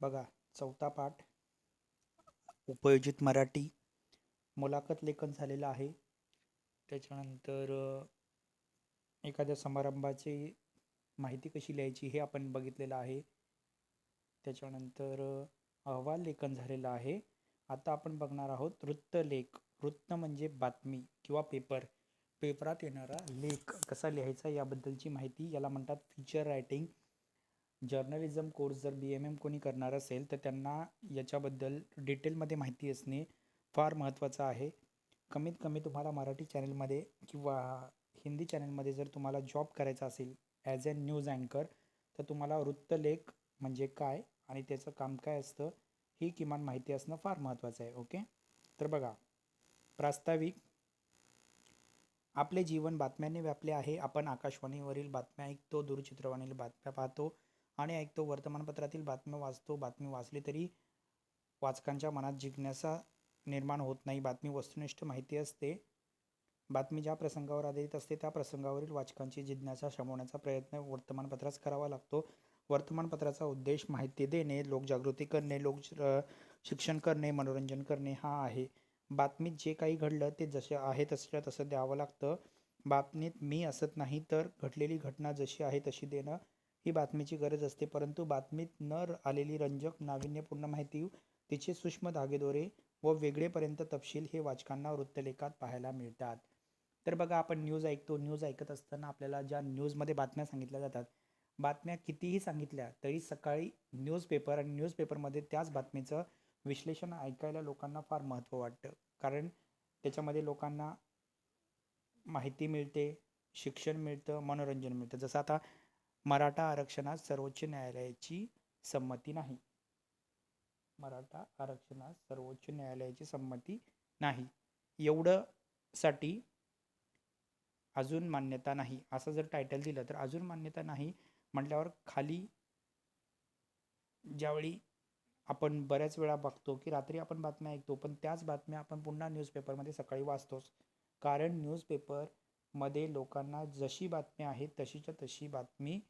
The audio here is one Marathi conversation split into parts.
बघा चौथा पाठ. उपयोजित मराठी. मुलाखत लेखन झालेलं आहे. त्याच्यानंतर एखाद्या समारंभाची माहिती कशी लिहायची हे आपण बघितलेलं आहे. त्याच्यानंतर अहवाल लेखन झालेलं आहे. आता आपण बघणार आहोत वृत्तलेख वृत्त म्हणजे बातमी किंवा पेपर. पेपरात येणारा लेख कसा लिहायचा याबद्दलची माहिती याला म्हणतात फीचर रायटिंग जर्नलिझम कोर्स जर बी एम एम कोणी करणार असेल तर त्यांना याच्याबद्दल डिटेलमध्ये माहिती असणे फार महत्त्वाचं आहे. कमीत कमी तुम्हाला मराठी चॅनलमध्ये किंवा हिंदी चॅनलमध्ये जर तुम्हाला जॉब करायचा असेल ॲज अ न्यूज अँकर तर तुम्हाला वृत्तलेख म्हणजे काय आणि त्याचं काम काय असतं ही किमान माहिती असणं फार महत्त्वाचं आहे ओके? तर बघा प्रास्ताविक. आपले जीवन बातम्यांनी व्यापले आहे. आपण आकाशवाणीवरील बातम्या ऐकतो दूरचित्रवाणीला बातम्या पाहतो. आणि ऐकतो वर्तमानपत्रातील बातम्या वाचतो बातमी वाचली तरी वाचकांच्या मनात जिज्ञासा निर्माण होत नाही बातमी वस्तुनिष्ठ माहिती असते. बातमी ज्या प्रसंगावर आधारित असते त्या प्रसंगावरील वाचकांची जिज्ञासा शमवण्याचा प्रयत्न वर्तमानपत्रास करावा लागतो. वर्तमानपत्राचा उद्देश माहिती देणे लोकजागृती करणे लोक शिक्षण करणे मनोरंजन करणे हा आहे. बातमीत जे काही घडलं ते जसे आहे तसं तसं द्यावं लागतं. बातमीत मी असत नाही तर घडलेली घटना जशी आहे तशी देणं ही बातमीची गरज असते. परंतु बातमीत न आलेली रंजक नाविन्यपूर्ण माहिती तिचे सूक्ष्म धागेदोरे व वेगळेपर्यंत तपशील हे वाचकांना वृत्तलेखात पाहायला मिळतात. तर बघा आपण न्यूज ऐकतो. न्यूज ऐकत असताना आपल्याला ज्या न्यूजमध्ये बातम्या सांगितल्या जातात बातम्या कितीही सांगितल्या तरी सकाळी न्यूजपेपर आणि न्यूजपेपरमध्ये त्याच बातमीचं विश्लेषण ऐकायला लोकांना फार महत्त्व वाटतं. कारण त्याच्यामध्ये लोकांना माहिती मिळते शिक्षण मिळतं मनोरंजन मिळतं. जसं आता मराठा आरक्षणात सर्वोच्च न्यायालयाची संमती नाही. मराठा आरक्षणात सर्वोच्च न्यायालयाची संमती नाही. एवढं साठी अजून मान्यता नाही. असं जर टायटल दिलं तर अजून मान्यता नाही म्हटल्यावर खाली ज्यावेळी आपण बऱ्याच वेळा बघतो की रात्री आपण बातम्या ऐकतो पण त्याच बातम्या आपण पुन्हा न्यूजपेपरमध्ये सकाळी वाचतोच. कारण न्यूजपेपरमध्ये लोकांना जशी बातमी आहे तशीच्या तशी बातमी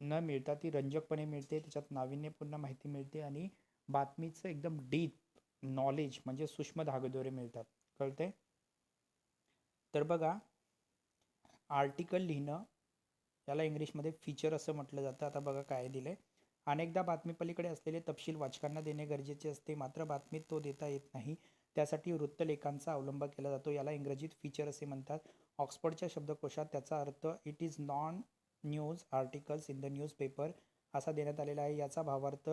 न मिळता ती रंजकपणे मिळते त्याच्यात नाविन्यपूर्ण माहिती मिळते आणि बातमीचं एकदम डीप नॉलेज म्हणजे सूक्ष्म धागेदोरे मिळतात. कळते तर बघा आर्टिकल लिहिणं याला इंग्लिशमध्ये फीचर असं म्हटलं जातं. आता बघा काय दिलं आहे अनेकदा बातमीपलीकडे असलेले तपशील वाचकांना देणे गरजेचे असते. मात्र बातमीत तो देता येत नाही. त्यासाठी वृत्तलेखांचा अवलंब केला जातो. याला इंग्रजीत फीचर असे म्हणतात. ऑक्सफर्डच्या शब्दकोशात त्याचा अर्थ it is non news articles in the newspaper असा देण्यात आलेला आहे. याचा भावार्थ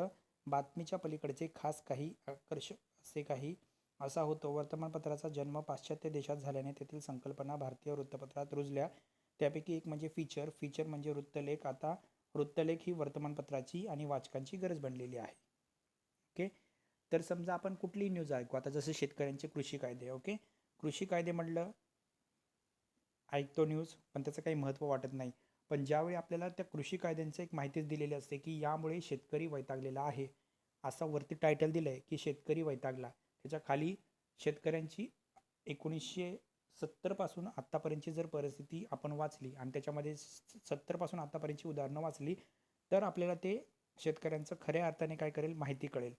बातमीच्या पलीकडचे खास काही आकर्षक असे काही असा होतो. वर्तमानपत्राचा जन्म पाश्चात्य देशात झाल्याने तेथील संकल्पना भारतीय वृत्तपत्रात रुजल्या. त्यापैकी एक म्हणजे फीचर फीचर म्हणजे वृत्तलेख. आता वृत्तलेख ही वर्तमानपत्राची आणि वाचकांची गरज बनलेली आहे. ओके तर समजा आपण कुठली न्यूज ऐकू. आता जसं शेतकऱ्यांचे कृषी कायदे ओके कृषी कायदे म्हटलं ऐकतो न्यूज पण त्याचं काही महत्त्व वाटत नाही. पण ज्यावेळी आपल्याला त्या कृषी कायद्यांचं एक माहितीच दिलेली असते की यामुळे शेतकरी वैतागलेला आहे असा वरती टायटल दिलं आहे की शेतकरी वैतागला. त्याच्याखाली शेतकऱ्यांची एकोणीसशे सत्तरपासून आत्तापर्यंतची जर परिस्थिती आपण वाचली आणि त्याच्यामध्ये सत्तरपासून आत्तापर्यंतची उदाहरणं वाचली तर आपल्याला ते शेतकऱ्यांचं खऱ्या अर्थाने काय करेल? माहिती कळेल.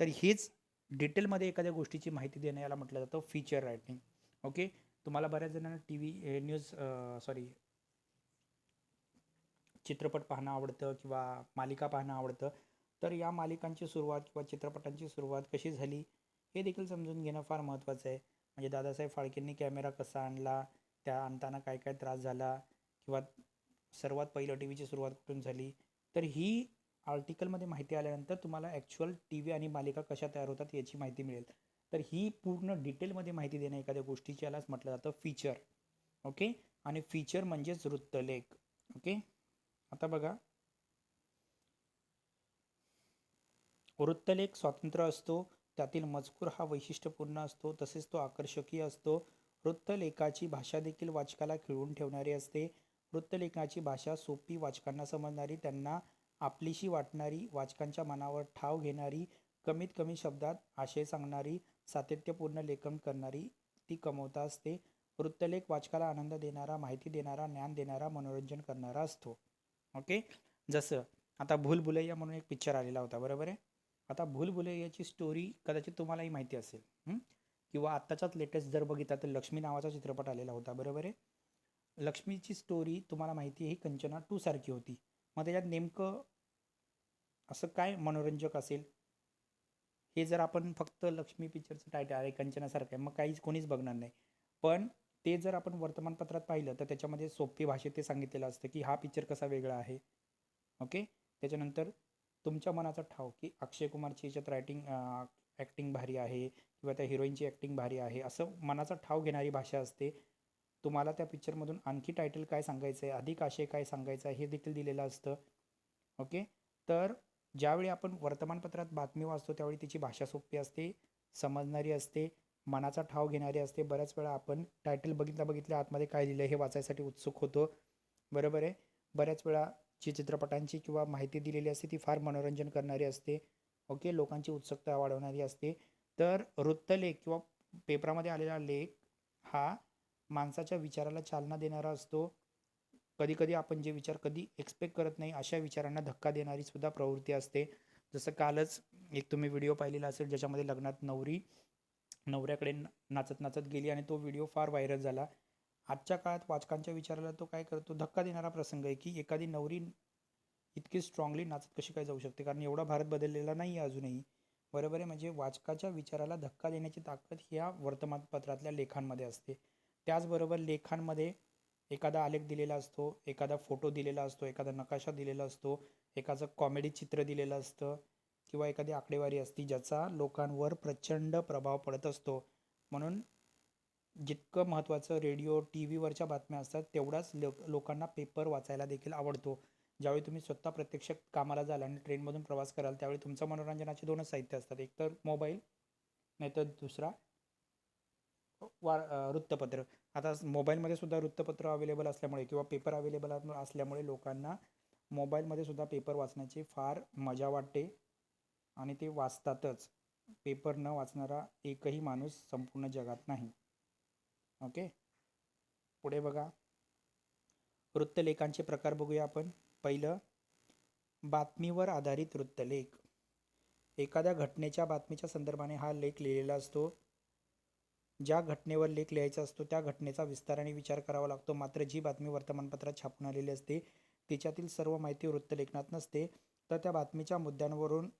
तर हीच डिटेलमध्ये एखाद्या गोष्टीची माहिती देणं याला म्हटलं जातं फीचर रायटिंग ओके तुम्हाला बऱ्याच जणांना टी व्ही न्यूज सॉरी चित्रपट पाहणं आवडतं किंवा मालिका पाहणं आवडतं तर या मालिकांची सुरुवात किंवा चित्रपटांची सुरुवात कशी झाली हे देखील समजून घेणं फार महत्त्वाचं आहे. म्हणजे दादासाहेब फाळकेंनी कॅमेरा कसा आणला त्या आणताना काय काय त्रास झाला किंवा सर्वात पहिलं टी व्हीची सुरुवात कुठून झाली तर ही आर्टिकलमध्ये माहिती आल्यानंतर तुम्हाला ॲक्च्युअल टी व्ही आणि मालिका कशा तयार होतात याची माहिती मिळेल. तर ही पूर्ण डिटेलमध्ये माहिती देणं एखाद्या गोष्टीची यालाच म्हटलं जातं फीचर ओके आणि फीचर म्हणजेच वृत्तलेख. ओके आता बघा. वृत्तलेख स्वतंत्र असतो त्यातील मजकूर हा वैशिष्ट्यपूर्ण असतो तसेच तो आकर्षकीय असतो. वृत्तलेखाची भाषा देखील वाचकाला खिळवून ठेवणारी असते. वृत्तलेखाची भाषा सोपी वाचकांना समजणारी त्यांना आपलीशी वाटणारी वाचकांच्या मनावर ठाव घेणारी कमीत कमी शब्दात आशय सांगणारी सातत्यपूर्ण लेखन करणारी ती कमवता असते. वृत्तलेख वाचकाला आनंद देणारा माहिती देणारा ज्ञान देणारा मनोरंजन करणारा असतो. ओके? जसं आता भूलभुलैया म्हणून एक पिक्चर आलेला होता बरोबर आहे? आता भूलभुलैयाची स्टोरी कदाचित तुम्हालाही माहिती असेल किंवा आत्ताचाच लेटेस्ट जर बघितला तर लक्ष्मी नावाचा चित्रपट आलेला होता बरोबर आहे? लक्ष्मीची स्टोरी तुम्हाला माहिती आहे ही कंचना टू सारखी होती. मग त्याच्यात नेमकं असं काय मनोरंजक असेल? हे जर आपण फक्त लक्ष्मी पिक्चरचं टायटल आहे कंचनासारखं आहे मग काहीच कोणीच बघणार नाही. पण ते जर आपण वर्तमानपत्रात पाहिलं तर त्याच्यामध्ये सोपी भाषेत ते सांगितलेलं असतं की हा पिक्चर कसा वेगळा आहे. ओके त्याच्यानंतर तुमच्या मनाचा ठाव की अक्षय कुमारची याच्यात रायटिंग ॲक्टिंग भारी आहे किंवा त्या हिरोईनची ॲक्टिंग भारी आहे असं मनाचा ठाव घेणारी भाषा असते. तुम्हाला त्या पिक्चरमधून आणखी टायटल काय सांगायचं आहे अधिक आशय काय सांगायचं आहे हे देखील दिलेलं असतं. ओके तर ज्यावेळी आपण वर्तमानपत्रात बातमी वाचतो त्यावेळी तिची भाषा सोपी असते समजणारी असते. मनाचा ठाव घेणारी असते. बऱ्याच वेळा आपण टायटल बघितल्या बघितल्या आतमध्ये काय लिहिलं हे वाचायसाठी उत्सुक होतो. बरोबर आहे? बऱ्याच वेळा जी चित्रपटांची किंवा माहिती दिलेली असते ती फार मनोरंजन करणारी असते. ओके? लोकांची उत्सुकता वाढवणारी असते. तर वृत्तलेख किंवा पेपरामध्ये आलेला लेख हा माणसाच्या विचाराला चालना देणारा असतो. कधीकधी आपण जे विचार कधी एक्सपेक्ट करत नाही अशा विचारांना धक्का देणारी सुद्धा प्रवृत्ती असते. जसं कालच एक तुम्ही व्हिडिओ पाहिलेला असेल ज्याच्यामध्ये लग्नात नवरी नवऱ्याकडे नाचत नाचत गेली आणि तो व्हिडिओ फार व्हायरल झाला. आजच्या काळात वाचकांच्या विचाराला तो काय करतो? धक्का देणारा प्रसंग आहे की एखादी नवरी इतकी स्ट्रॉंगली नाचत कशी काय जाऊ शकते? कारण एवढा भारत बदललेला नाही आहे अजूनही. बरोबर आहे? म्हणजे वाचकाच्या विचाराला धक्का देण्याची ताकद ह्या वर्तमानपत्रातल्या लेखांमध्ये असते. त्याचबरोबर लेखांमध्ये एखादा आलेख दिलेला असतो एखादा फोटो दिलेला असतो एखादा नकाशा दिलेला असतो एखादं कॉमेडी चित्र दिलेलं असतं. किंवा एखादी आकडेवारी असती ज्याचा लोकांवर प्रचंड प्रभाव पडत असतो. म्हणून जितकं महत्त्वाचं रेडिओ टी व्हीवरच्या बातम्या असतात तेवढाच लो लोकांना पेपर वाचायला देखील आवडतो. ज्यावेळी तुम्ही स्वतः प्रत्यक्ष कामाला जाल आणि ट्रेनमधून प्रवास कराल त्यावेळी तुमचं मनोरंजनाचे दोनच साहित्य असतात. एक तर मोबाईल नाहीतर दुसरा वा वृत्तपत्र. आता मोबाईलमध्ये सुद्धा वृत्तपत्र अवेलेबल असल्यामुळे किंवा पेपर अवेलेबल असल्यामुळे लोकांना मोबाईलमध्ये सुद्धा पेपर वाचण्याची फार मजा वाटते. आणि ते वाचतातच. पेपर न वाचणारा एकही माणूस संपूर्ण जगात नाही. ओके? पुढे बघा. वृत्तलेखांचे प्रकार बघूया आपण. पहिलं बातमीवर आधारित वृत्तलेख. एखाद्या घटनेच्या बातमीच्या संदर्भाने हा लेख लिहिलेला असतो. ज्या घटनेवर लेख लिहायचा असतो त्या घटनेचा विस्ताराने विचार करावा लागतो. मात्र जी बातमी वर्तमानपत्रात छापून आलेली असते तिच्यातील सर्व माहिती वृत्तलेखनात नसते तर त्या बातमीच्या मुद्द्यांवरून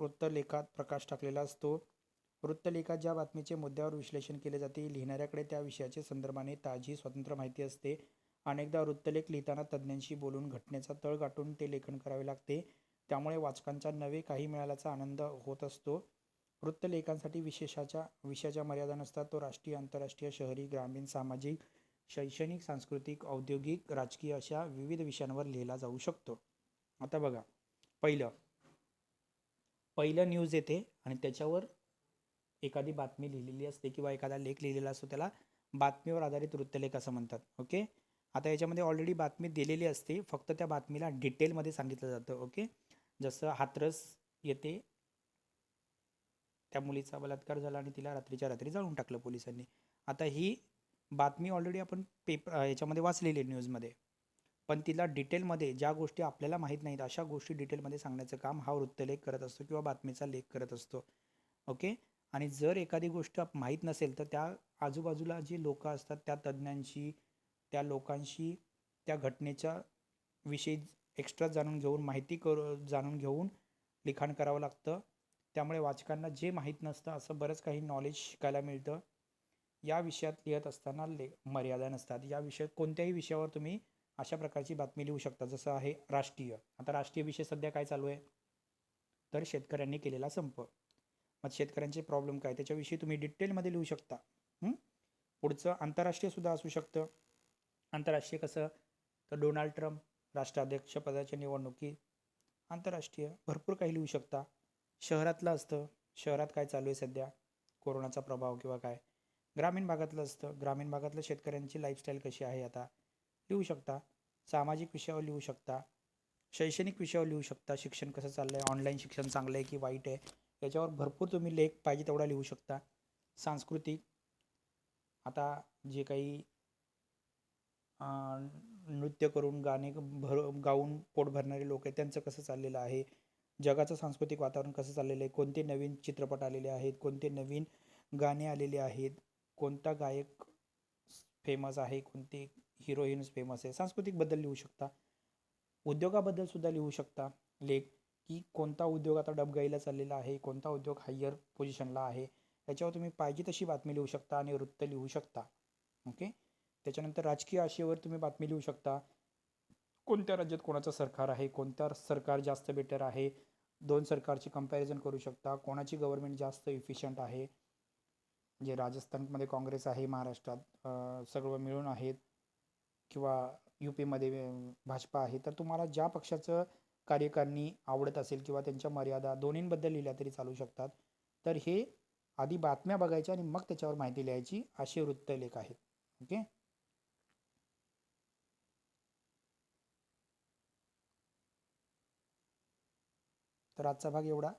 वृत्तलेखात प्रकाश टाकलेला असतो. वृत्तलेखात ज्या बातमीचे मुद्द्यावर विश्लेषण केले जाते लिहिणाऱ्याकडे त्या विषयाचे संदर्भाने ताजी स्वतंत्र माहिती असते. अनेकदा वृत्तलेख लिहिताना तज्ज्ञांशी बोलून घटनेचा तळ गाठून ते लेखन करावे लागते. त्यामुळे वाचकांचा नवे काही मिळाल्याचा आनंद होत असतो. वृत्तलेखांसाठी विशेषाच्या विषयाच्या मर्यादा नसतात. तो राष्ट्रीय आंतरराष्ट्रीय शहरी ग्रामीण सामाजिक शैक्षणिक सांस्कृतिक औद्योगिक राजकीय अशा विविध विषयांवर लिहिला जाऊ शकतो. आता बघा. पहिलं पहिलं न्यूज येते आणि त्याच्यावर एखादी बातमी लिहिलेली असते किंवा एखादा लेख लिहिलेला असतो त्याला बातमीवर आधारित वृत्तलेख असं म्हणतात ओके आता याच्यामध्ये ऑलरेडी बातमी दिलेली असते फक्त त्या बातमीला डिटेलमध्ये सांगितलं जातं ओके जसं हातरस येते त्या मुलीचा बलात्कार झाला आणि तिला रात्रीच्या रात्री जाळून टाकलं पोलिसांनी. आता ही बातमी ऑलरेडी आपण पेपर याच्यामध्ये वाचलेली आहे न्यूजमध्ये पण तिला डिटेलमध्ये ज्या गोष्टी आपल्याला माहीत नाहीत अशा गोष्टी डिटेलमध्ये सांगण्याचं काम हा वृत्तलेख करत असतो किंवा बातमीचा लेख करत असतो. ओके? आणि जर एखादी गोष्ट माहीत नसेल तर त्या आजूबाजूला जी लोक असतात त्या तज्ज्ञांशी त्या लोकांशी त्या घटनेच्या विषयी एक्स्ट्रा जाणून घेऊन माहिती करू जाणून घेऊन लिखाण करावं लागतं. त्यामुळे वाचकांना जे माहीत नसतं असं बरंच काही नॉलेज शिकायला मिळतं. या विषयात लिहित असताना ले मर्यादा नसतात. या विषयात कोणत्याही विषयावर तुम्ही अशा प्रकारची बातमी लिहू शकता जसं आहे राष्ट्रीय. आता राष्ट्रीय विषय सध्या काय चालू आहे? तर शेतकऱ्यांनी केलेला संप. मग शेतकऱ्यांचे प्रॉब्लेम काय? त्याच्याविषयी तुम्ही डिटेलमध्ये लिहू शकता. पुढचं आंतरराष्ट्रीय सुद्धा असू शकतं. आंतरराष्ट्रीय कसं? तर डोनाल्ड ट्रम्प राष्ट्राध्यक्षपदाच्या निवडणुकीत आंतरराष्ट्रीय भरपूर काही लिहू शकता. शहरातलं असतं. शहरात काय चालू आहे सध्या? कोरोनाचा प्रभाव किंवा काय? ग्रामीण भागातलं असतं. ग्रामीण भागातलं शेतकऱ्यांची लाईफस्टाईल कशी आहे आता? लिहू शकता. सामाजिक विषयावर लिहू शकता. शैक्षणिक विषयावर लिहू शकता. शिक्षण कसं चाललं आहे ऑनलाईन शिक्षण चांगलं आहे की वाईट आहे? याच्यावर भरपूर तुम्ही लेख पाहिजे तेवढा लिहू शकता. सांस्कृतिक आता जे काही नृत्य करून गाणे भर गाऊन पोट भरणारे लोक आहेत त्यांचं कसं चाललेलं आहे? जगाचं सांस्कृतिक वातावरण कसं चाललेलं आहे? कोणते नवीन चित्रपट आलेले आहेत? कोणते नवीन गाणे आलेले आहेत? कोणता गायक फेमस आहे? कोणते हिरोईन्स फेमस आहे. सांस्कृतिकबद्दल लिहू शकता. उद्योगाबद्दल सुद्धा लिहू शकता. लेख की कोणता उद्योग आता डबगाईला चाललेला आहे कोणता उद्योग हायर पोझिशनला आहे याच्यावर तुम्ही पाहिजे तशी बातमी लिहू शकता आणि वृत्त लिहू शकता. ओके त्याच्यानंतर राजकीय आशेवर तुम्ही बातमी लिहू शकता. कोणत्या राज्यात कोणाचं सरकार आहे कोणत्या सरकार जास्त बेटर आहे दोन सरकारची कंपॅरिझन करू शकता कोणाची गव्हर्नमेंट जास्त इफिशियंट आहे जे राजस्थानमध्ये काँग्रेस आहे महाराष्ट्रात सगळं सर्व मिळून आहेत किंवा यू पीमध्ये भाजपा आहे तर तुम्हाला ज्या पक्षाचं कार्यकारणी आवडत असेल किंवा त्यांच्या मर्यादा दोन्हींबद्दल लिहिल्या तरी चालू शकतात. तर हे आधी बातम्या बघायच्या आणि मग त्याच्यावर माहिती लिहायची असे वृत्तलेख आहेत. ओके? तर आजचा भाग एवढा.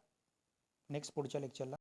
नेक्स्ट पुढच्या लेक्चरला